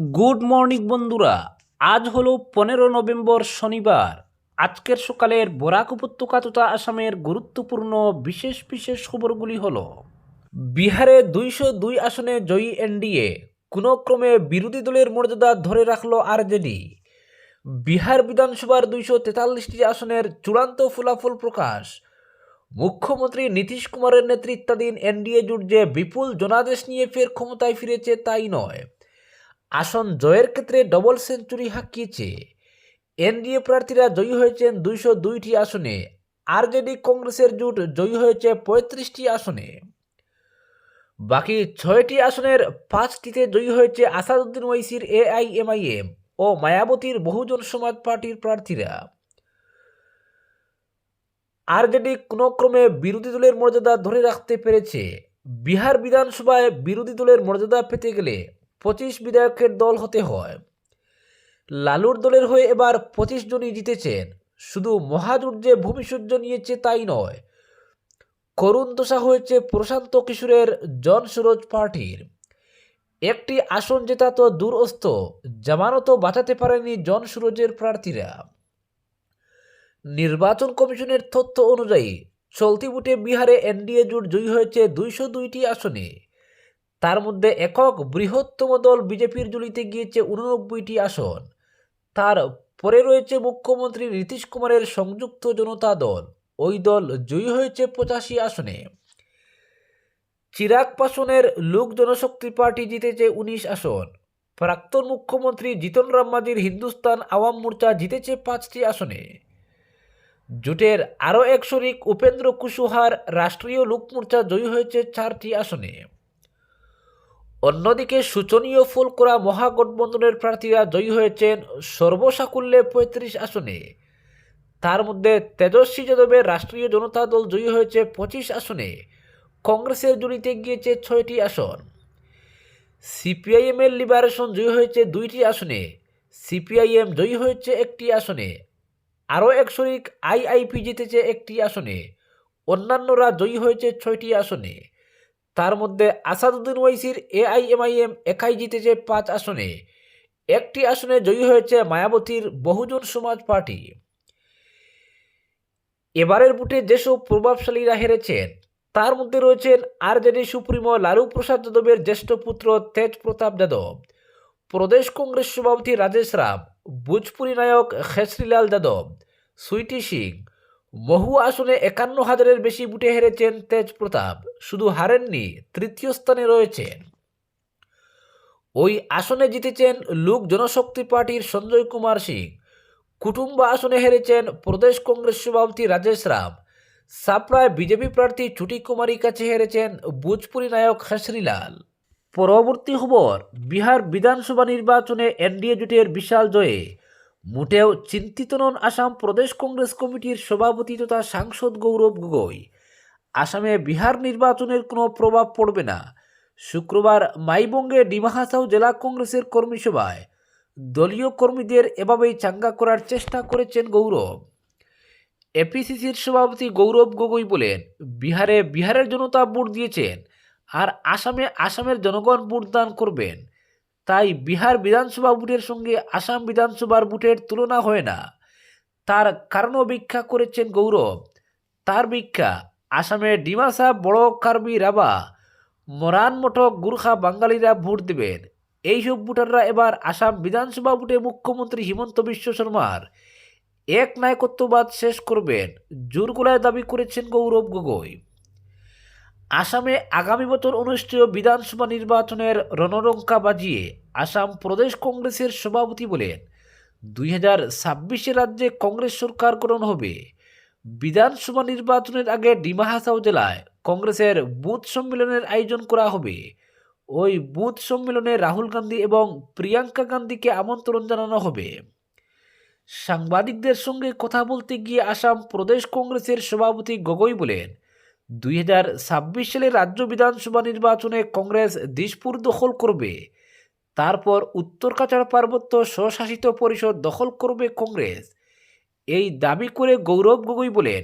Good morning বন্ধুরা। আজ হলো পনেরো নভেম্বর শনিবার। আজকের সকালের বরাক উপত্যকা তথা আসামের গুরুত্বপূর্ণ বিশেষ বিশেষ খবরগুলি হল, বিহারে দুইশো দুই আসনে জয়ী এনডিএ কোনো ক্রমে বিরোধী দলের মর্যাদা ধরে রাখল আরজেডি, বিহার বিধানসভার দুইশো তেতাল্লিশটি আসনের চূড়ান্ত ফলাফল প্রকাশ, মুখ্যমন্ত্রী নীতিশ কুমারের নেতৃত্বাধীন এনডিএ জোট যে বিপুল জনাদেশ নিয়ে ফের ক্ষমতায় ফিরেছে তাই নয়। আসন জয়ের ক্ষেত্রে ডবল সেঞ্চুরি হাঁকিয়েছে এনডিএ প্রার্থীরা জয়ী হয়েছেন দুইশো দুইটি আসনে। আরজেডি কংগ্রেসের জোট জয়ী হয়েছে পঁয়ত্রিশটি আসনে। বাকি ছয়টি আসনের পাঁচটিতে জয়ী হয়েছে আসাদুদ্দিন ওয়াইসির এআইএমআইএম ও মায়াবতীর বহুজন সমাজ পার্টির প্রার্থীরা। আরজেডি কোনো ক্রমে বিরোধী দলের মর্যাদা ধরে রাখতে পেরেছে। বিহার বিধানসভায় বিরোধী দলের মর্যাদা পেতে গেলে পঁচিশ বিধায়কের দল হতে হয়। লালুর দলের হয়ে এবার পঁচিশ জনই জিতেছেন। শুধু মহাজোট যে ভূমিসূর্য নিয়েছে তাই নয়, করুণ দশা হয়েছে প্রশান্ত কিশোরের জন সুরজ পার্টির। একটি আসন জেতা তো দূরস্থ জামানতও বাঁচাতে পারেনি জন সুরজের প্রার্থীরা। নির্বাচন কমিশনের তথ্য অনুযায়ী চলতি বুটে বিহারে এনডিএ জোট জয়ী হয়েছে দুইশো দুইটি আসনে। তার মধ্যে একক বৃহত্তম দল বিজেপির জুলিতে গিয়েছে উননব্বইটি আসন। তার পরে রয়েছে মুখ্যমন্ত্রী নীতিশ কুমারের সংযুক্ত জনতা দল। ওই দল জয়ী হয়েছে পঁচাশি আসনে। চিরাগ পাসনের লোক জনশক্তি পার্টি জিতেছে উনিশ আসন। প্রাক্তন মুখ্যমন্ত্রী জিতন রাম মাঝির হিন্দুস্তান আওয়াম মোর্চা জিতেছে পাঁচটি আসনে। জোটের আরও এক শরিক উপেন্দ্র কুশওয়াহার রাষ্ট্রীয় লোক মোর্চা জয়ী হয়েছে চারটি আসনে। অন্যদিকে শোচনীয় ফল করা মহাগঠবন্ধনের প্রার্থীরা জয়ী হয়েছেন সর্বসাকুল্যে পঁয়ত্রিশ আসনে। তার মধ্যে তেজস্বী যাদবের রাষ্ট্রীয় জনতা দল জয়ী হয়েছে পঁচিশ আসনে। কংগ্রেসের জড়িতে গিয়েছে ছয়টি আসন। সিপিআইএমের লিবারেশন জয়ী হয়েছে দুইটি আসনে। সিপিআইএম জয়ী হয়েছে একটি আসনে। আরও এক শরিক আইআইপি জিতেছে একটি আসনে। অন্যান্যরা জয়ী হয়েছে ছয়টি আসনে। তার মধ্যে আসাদুদ্দিন ওয়াইসির এআইএমআইএম একাই জিতেছে পাঁচ আসনে। একটি আসনে জয়ী হয়েছে মায়াবতীর বহুজন সমাজ পার্টি। এবারের বুটে যেসব প্রভাবশালীরা হেরেছেন, তার মধ্যে রয়েছেন আর আরজেডি সুপ্রিমো লালু প্রসাদ যাদবের জ্যেষ্ঠ পুত্র তেজ প্রতাপ যাদব, প্রদেশ কংগ্রেস সভাপতি রাজেশ রাম, ভোজপুরি নায়ক খেসরিলাল যাদব, সুইটি সিং বহু আসনে একান্ন হাজারের বেশি বুটে হেরেছেন তেজ প্রতাপ। শুধু হারেননি, তৃতীয় স্থানে রয়েছেন। ওই আসনে জিতেছেন লোক জনশক্তি পার্টির সঞ্জয় কুমার সিং। কুটুম্বা আসনে হেরেছেন প্রদেশ কংগ্রেস সভাপতি রাজেশ রাম। সাপ্লায় বিজেপি প্রার্থী ছুটি কুমারীর কাছে হেরেছেন ভোজপুরি নায়ক খেসরিলাল পরবর্তী খবর, বিহার বিধানসভা নির্বাচনে এনডিএ জোটের বিশাল জয়ে। মোটেও চিন্তিত নন আসাম প্রদেশ কংগ্রেস কমিটির সভাপতি তথা সাংসদ গৌরব গগৈ। আসামে বিহার নির্বাচনের কোনো প্রভাব পড়বে না। শুক্রবার মাইবঙ্গে ডিমাহাসাও জেলা কংগ্রেসের কর্মী সভায়। দলীয় কর্মীদের এভাবেই চাঙ্গা করার চেষ্টা করেছেন গৌরব। এপিসিসির সভাপতি গৌরব গগৈ বলেন, বিহারে বিহারের জনতা ভোট দিয়েছেন আর আসামে আসামের জনগণ ভোট দান করবেন। তাই বিহার বিধানসভা ভোটের সঙ্গে আসাম বিধানসভার ভোটের তুলনা হয় না। তার কারণও ভিক্ষা করেছেন গৌরব। তার ভিক্ষা আসামে ডিমাসা, বড় কার্বি, রাবা, মরান মঠক, গুর্খা বাঙালিরা ভোট দেবেন। এইসব ভোটাররা এবার আসাম বিধানসভা ভোটে মুখ্যমন্ত্রী হিমন্ত বিশ্ব শর্মার এক নায়কত্ববাদ শেষ করবেন। জোর দাবি করেছেন গৌরব গগৈ। আসামে আগামী বছর অনুষ্ঠেয় বিধানসভা নির্বাচনের রণরঙ্কা বাজিয়ে আসাম প্রদেশ কংগ্রেসের সভাপতি বলেন, দুই হাজার ছাব্বিশে রাজ্যে কংগ্রেস সরকার গঠন হবে। বিধানসভা নির্বাচনের আগে ডিমাহাসাও জেলায় কংগ্রেসের বুথ সম্মেলনের আয়োজন করা হবে। ওই বুথ সম্মেলনে রাহুল গান্ধী এবং প্রিয়াঙ্কা গান্ধীকে আমন্ত্রণ জানানো হবে। সাংবাদিকদের সঙ্গে কথা বলতে গিয়ে আসাম প্রদেশ কংগ্রেসের সভাপতি গগৈ বলেন দুই হাজার ছাব্বিশ সালে রাজ্য বিধানসভা নির্বাচনে কংগ্রেস দিশপুর দখল করবে। তারপর উত্তর কাছাড় পার্বত্য স্বশাসিত পরিষদ দখল করবে কংগ্রেস। এই দাবি করে গৌরব গগৈ বলেন,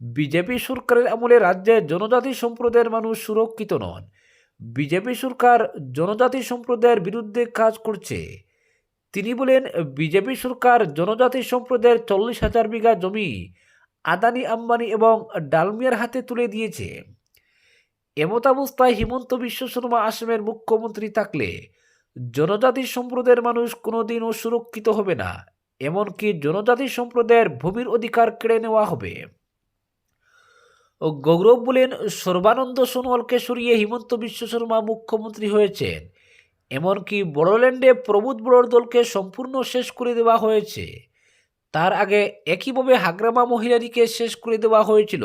বিজেপি সরকারের আমলে রাজ্যে জনজাতি সম্প্রদায়ের মানুষ সুরক্ষিত নন। বিজেপি সরকার জনজাতি সম্প্রদায়ের বিরুদ্ধে কাজ করছে। তিনি বলেন, বিজেপি সরকার জনজাতি সম্প্রদায়ের চল্লিশ হাজার বিঘা জমি আদানি আম্বানি এবং ডালমিয়ার হাতে তুলে দিয়েছে। এমতাবস্থায় হিমন্ত বিশ্ব শর্মা আসামের মুখ্যমন্ত্রী থাকলে জনজাতি সম্প্রদায়ের মানুষ কোনোদিনও সুরক্ষিত হবে না, এমনকি জনজাতি সম্প্রদায়ের ভূমির অধিকার কেড়ে নেওয়া হবে। গৌরব বলেন, সর্বানন্দ সোনোয়ালকে সরিয়ে হিমন্ত বিশ্ব শর্মা মুখ্যমন্ত্রী হয়েছেন, এমনকি বড়োল্যান্ডে প্রবুদ বড়োর দলকে সম্পূর্ণ শেষ করে দেওয়া হয়েছে। তার আগে একইভাবে হাগ্রামা মহিলারিকে শেষ করে দেওয়া হয়েছিল।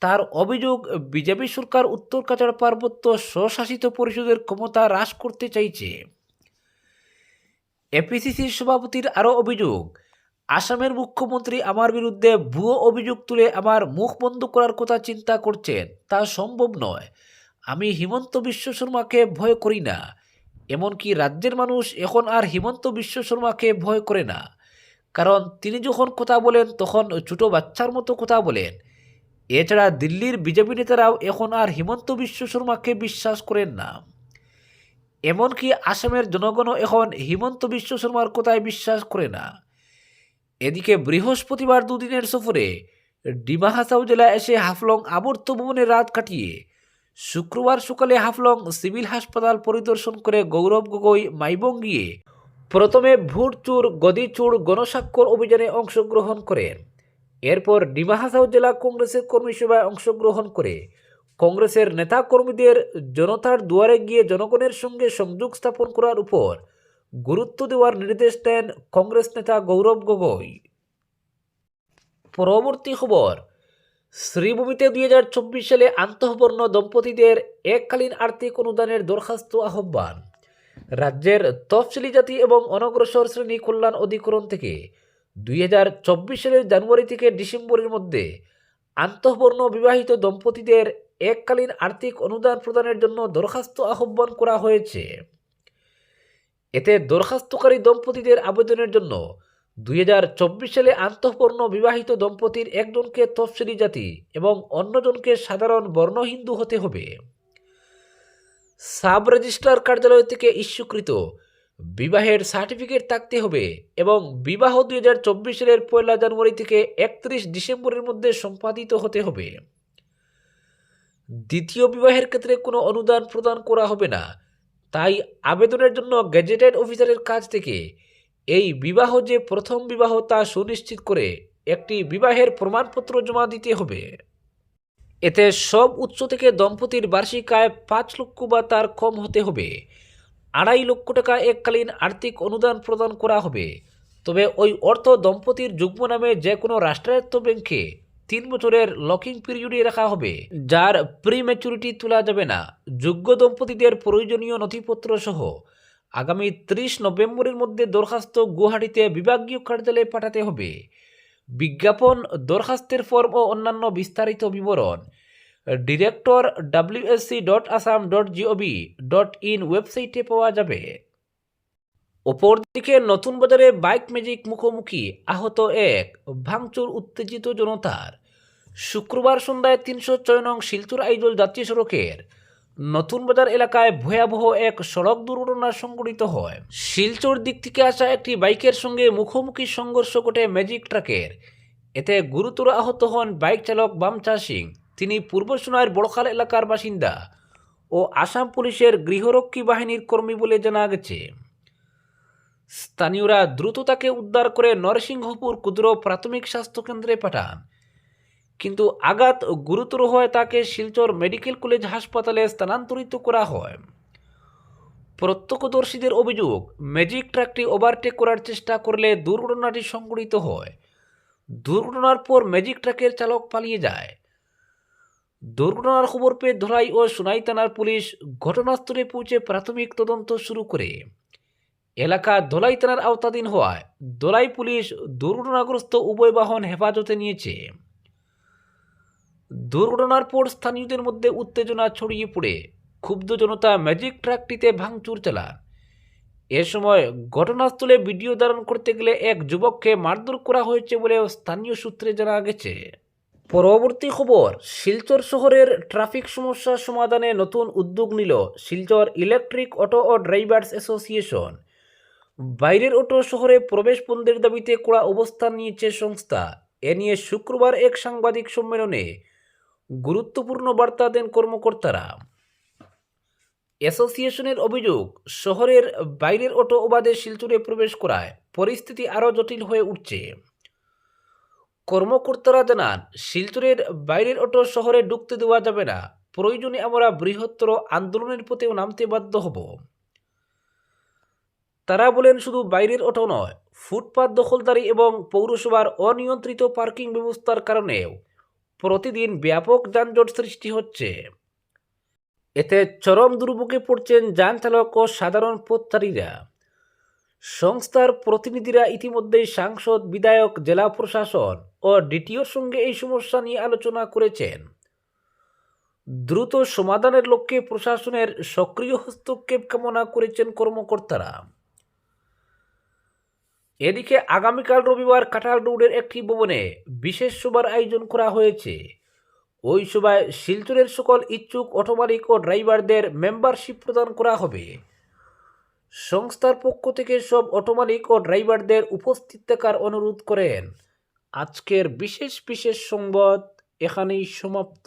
তার অভিযোগ, বিজেপি সরকার উত্তর কাছাড় পার্বত্য স্বশাসিত পরিষদের ক্ষমতা হ্রাস করতে চাইছে। এপিসিসির সভাপতির আরও অভিযোগ, আসামের মুখ্যমন্ত্রী আমার বিরুদ্ধে ভুয়ো অভিযোগ তুলে আমার মুখ বন্ধ করার কথা চিন্তা করছেন, তা সম্ভব নয়। আমি হিমন্ত বিশ্ব শর্মাকে ভয় করি না। এমনকি রাজ্যের মানুষ এখন আর হিমন্ত বিশ্ব শর্মাকে ভয় করে না। কারণ তিনি যখন কথা বলেন, তখন ছোট বাচ্চার মতো কথা বলেন। এছাড়া দিল্লির বিজেপি নেতারাও এখন আর হিমন্ত বিশ্ব শর্মাকে বিশ্বাস করেন না। এমনকি আসামের জনগণও এখন হিমন্ত বিশ্ব শর্মার কথায় বিশ্বাস করে না। এদিকে বৃহস্পতিবার দুদিনের সফরে ডিমা হাসাও জেলায় এসে হাফলং আবর্ত ভবনে রাত কাটিয়ে শুক্রবার সকালে হাফলং সিভিল হাসপাতাল পরিদর্শন করে গৌরব গগৈ মাইবং গিয়ে প্রথমে ভোট গদিচুর গদি গণস্বাক্ষর অভিযানে অংশগ্রহণ করেন এরপর ডিমা হাসাও জেলা কংগ্রেসের কর্মী সভায় অংশগ্রহণ করে। কংগ্রেসের নেতা কর্মীদের জনতার দুয়ারে গিয়ে জনগণের সঙ্গে সংযোগ স্থাপন করার উপর গুরুত্ব দেওয়ার নির্দেশ দেন কংগ্রেস নেতা গৌরব গগৈ। পরবর্তী খবর, শ্রীভূমিতে দুই হাজার চব্বিশ সালে আন্তঃবর্ণ দম্পতিদের এককালীন আর্থিক অনুদানের দরখাস্ত আহ্বান। রাজ্যের তফসিলি জাতি এবং অনগ্রসর শ্রেণি কল্যাণ অধিকরণ থেকে দুই হাজার চব্বিশ সালের জানুয়ারি থেকে ডিসেম্বরের মধ্যে আন্তঃবর্ণ বিবাহিত দম্পতিদের এককালীন আর্থিক অনুদান প্রদানের জন্য দরখাস্ত আহ্বান করা হয়েছে। এতে দরখাস্তকারী দম্পতিদের আবেদনের জন্য দুই হাজার চব্বিশ সালে আন্তঃবর্ণ বিবাহিত দম্পতির একজনকে তফসিলি জাতি এবং অন্যজনকে সাধারণ বর্ণহিন্দু হতে হবে। সাব রেজিস্ট্রার কার্যালয় থেকে ইস্যুকৃত। বিবাহের সার্টিফিকেট থাকতে হবে এবং বিবাহ দু হাজার চব্বিশ সালের পয়লা জানুয়ারি থেকে একত্রিশ ডিসেম্বরের মধ্যে সম্পাদিত হতে হবে। দ্বিতীয় বিবাহের ক্ষেত্রে কোনো অনুদান প্রদান করা হবে না। তাই আবেদনের জন্য গেজেটেড অফিসারের কাছ থেকে এই বিবাহ যে প্রথম বিবাহ তা সুনিশ্চিত করে একটি বিবাহের প্রমাণপত্র জমা দিতে হবে। এতে সব উৎস থেকে দম্পতির বার্ষিক আয় পাঁচ লক্ষ বা তার কম হতে হবে। আড়াই লক্ষ টাকা এককালীন আর্থিক অনুদান প্রদান করা হবে। তবে ওই অর্থ দম্পতির যুগ্ম নামে যে কোনো রাষ্ট্রায়ত্ত ব্যাংকে তিন বছরের লকিং পিরিয়ডে রাখা হবে, যার প্রি ম্যাচুরিটি তোলা যাবে না। যোগ্য দম্পতিদের প্রয়োজনীয় নথিপত্র সহ আগামী ত্রিশ নভেম্বরের মধ্যে দরখাস্ত গুয়াহাটিতে বিভাগীয় কার্যালয়ে পাঠাতে হবে। বিজ্ঞাপন, দরখাস্তের ফর্ম ও অন্যান্য বিস্তারিত বিবরণ director WSC dot Assam dot GOV dot in ওয়েবসাইটে পাওয়া যাবে। অপরদিকে নতুন বাজারে বাইক ম্যাজিক মুখোমুখি আহত এক ভাঙচুর উত্তেজিত জনতার। শুক্রবার সন্ধ্যায় তিনশো ছয় নং শিলচর আইজল জাতীয় সড়কের নতুন বাজার এলাকায় ভয়াবহ এক সড়ক দুর্ঘটনা সংঘটিত হয়। শিলচর দিক থেকে আসা একটি বাইকের সঙ্গে মুখোমুখি সংঘর্ষ ঘটে ম্যাজিক ট্রাকের। এতে গুরুতর আহত হন বাইক চালক বামচা সিং। তিনি পূর্ব সোনার বড়খাল এলাকার বাসিন্দা ও আসাম পুলিশের গৃহরক্ষী বাহিনীর কর্মী বলে জানা গেছে। স্থানীয়রা দ্রুত তাকে উদ্ধার করে নরসিংহপুর ক্ষুদ্র প্রাথমিক স্বাস্থ্যকেন্দ্রে পাঠান। কিন্তু আঘাত গুরুতর হয়ে তাকে শিলচর মেডিকেল কলেজ হাসপাতালে স্থানান্তরিত করা হয়। প্রত্যক্ষদর্শীদের অভিযোগ, ম্যাজিক ট্রাকটি ওভারটেক করার চেষ্টা করলে দুর্ঘটনাটি সংঘটিত হয়। দুর্ঘটনার পর ম্যাজিক ট্রাকের চালক পালিয়ে যায়। দুর্ঘটনার খবর পেয়ে ধলাই ও সোনাই থানার পুলিশ ঘটনাস্থলে পৌঁছে প্রাথমিক তদন্ত শুরু করে। এলাকা ধলাই থানার আওতাধীন হওয়ায় ধলাই পুলিশ দুর্ঘটনাগ্রস্ত উভয় বাহন হেফাজতে নিয়েছে। দুর্ঘটনার পর স্থানীয়দের মধ্যে উত্তেজনা ছড়িয়ে পড়ে। ক্ষুব্ধ জনতা ম্যাজিক ট্রাকটিতে ভাঙচুর চালান। এ সময় ঘটনাস্থলে ভিডিও ধারণ করতে গেলে এক যুবককে মারধর করা হয়েছে বলে স্থানীয় সূত্রে জানা গেছে। পরবর্তী খবর, শিলচর শহরের ট্রাফিক সমস্যা সমাধানে নতুন উদ্যোগ নিল শিলচর ইলেকট্রিক অটো ও ড্রাইভার্স অ্যাসোসিয়েশন। বাইরের অটো শহরে প্রবেশ বন্ধের দাবিতে কড়া অবস্থান নিয়েছে সংস্থা। এ নিয়ে শুক্রবার এক সাংবাদিক সম্মেলনে গুরুত্বপূর্ণ বার্তা দেন কর্মকর্তারা। অ্যাসোসিয়েশনের অভিযোগ, শহরের বাইরের অটো অবাধে শিলচরে প্রবেশ করায় পরিস্থিতি আরও জটিল হয়ে উঠছে। কর্মকর্তারা জানান, শিলচরের বাইরের অটো শহরে ঢুকতে দেওয়া যাবে না। প্রয়োজনে আমরা বৃহত্তর আন্দোলনের পথেও নামতে বাধ্য হব। তারা বলেন, শুধু বাইরের অটো নয়, ফুটপাত দখলদারি এবং পৌরসভার অনিয়ন্ত্রিত পার্কিং ব্যবস্থার কারণেও প্রতিদিন ব্যাপক যানজট সৃষ্টি হচ্ছে। এতে চরম দুর্ভোগে পড়ছেন যান চালক ও সাধারণ পথচারীরা। সংস্থার প্রতিনিধিরা ইতিমধ্যেই সাংসদ, বিধায়ক, জেলা প্রশাসন ও ডিটিওর সঙ্গে এই সমস্যা নিয়ে আলোচনা করেছেন। দ্রুত সমাধানের লক্ষ্যে প্রশাসনের সক্রিয় হস্তক্ষেপ কামনা করেছেন কর্মকর্তারা। এদিকে আগামীকাল রবিবার কাঁঠাল রোডের একটি ভবনে বিশেষ সভার আয়োজন করা হয়েছে। ওই সভায় শিলচরের সকল ইচ্ছুক অটো মালিক ও ড্রাইভারদের মেম্বারশিপ প্রদান করা হবে। সংস্থার পক্ষ থেকে সব অটো মালিক ও ড্রাইভারদের উপস্থিত থাকার অনুরোধ করেন। আজকের বিশেষ বিশেষ সংবাদ এখানেই সমাপ্ত।